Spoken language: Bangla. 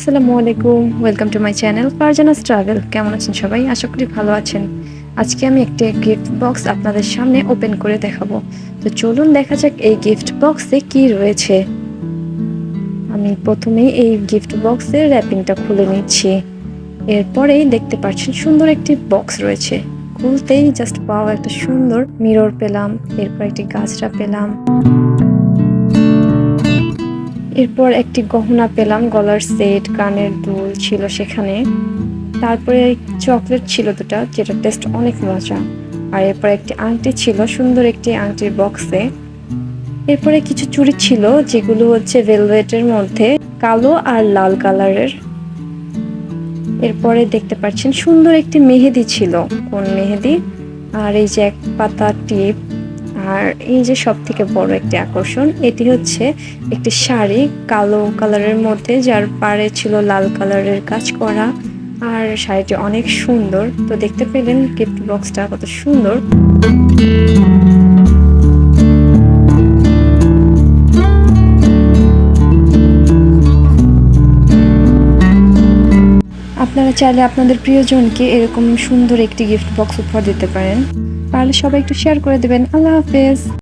আসসালামু আলাইকুম। Welcome to my channel Farzana's travel কেমন আছেন সবাই? আশা করি ভালো আছেন। আজকে আমি একটি গিফট বক্স আপনাদের সামনে ওপেন করে দেখাবো। তো চলুন দেখা যাক এই গিফট বক্সে কি রয়েছে। আমি প্রথমেই এই গিফট বক্সের র্যাপিংটা খুলে নিচ্ছি। এরপরেই দেখতে পাচ্ছেন সুন্দর একটি বক্স রয়েছে। খুলতেই জাস্ট পাওয়া একটা সুন্দর মিরর পেলাম। এরপর একটি গাছটা পেলাম। এরপর একটি গহনা পেলাম, গলার সেট কানের দুল ছিল সেখানে। তারপরে চকলেট ছিল দুটা যেটা টেস্ট অনেক মজা। আর এরপর একটি আংটি ছিল, সুন্দর একটি আংটির বক্সে এরপরে কিছু চুড়ি ছিল, যেগুলো হচ্ছে ভেলভেটের মধ্যে, কালো আর লাল কালারের এরপরে দেখতে পাচ্ছেন সুন্দর একটি মেহেদি ছিল। কোন মেহেদি? আর এই যে এক পাতা টিপ আর এই যে সব থেকে বড় একটি আকর্ষণ, এটি হচ্ছে একটি শাড়ি কালো কালারের মধ্যে, যার পাড়ে ছিল লাল কালারের কাজ করা। আর শাড়িটি অনেক সুন্দর। তো দেখতে পেলেন গিফট বক্সটা কত সুন্দর। আপনারা চাইলে আপনাদের প্রিয়জনকে এরকম সুন্দর একটি গিফট বক্স উপহার দিতে পারেন। পারলে সবাই একটু শেয়ার করে দেবেন। আল্লাহ হাফেজ।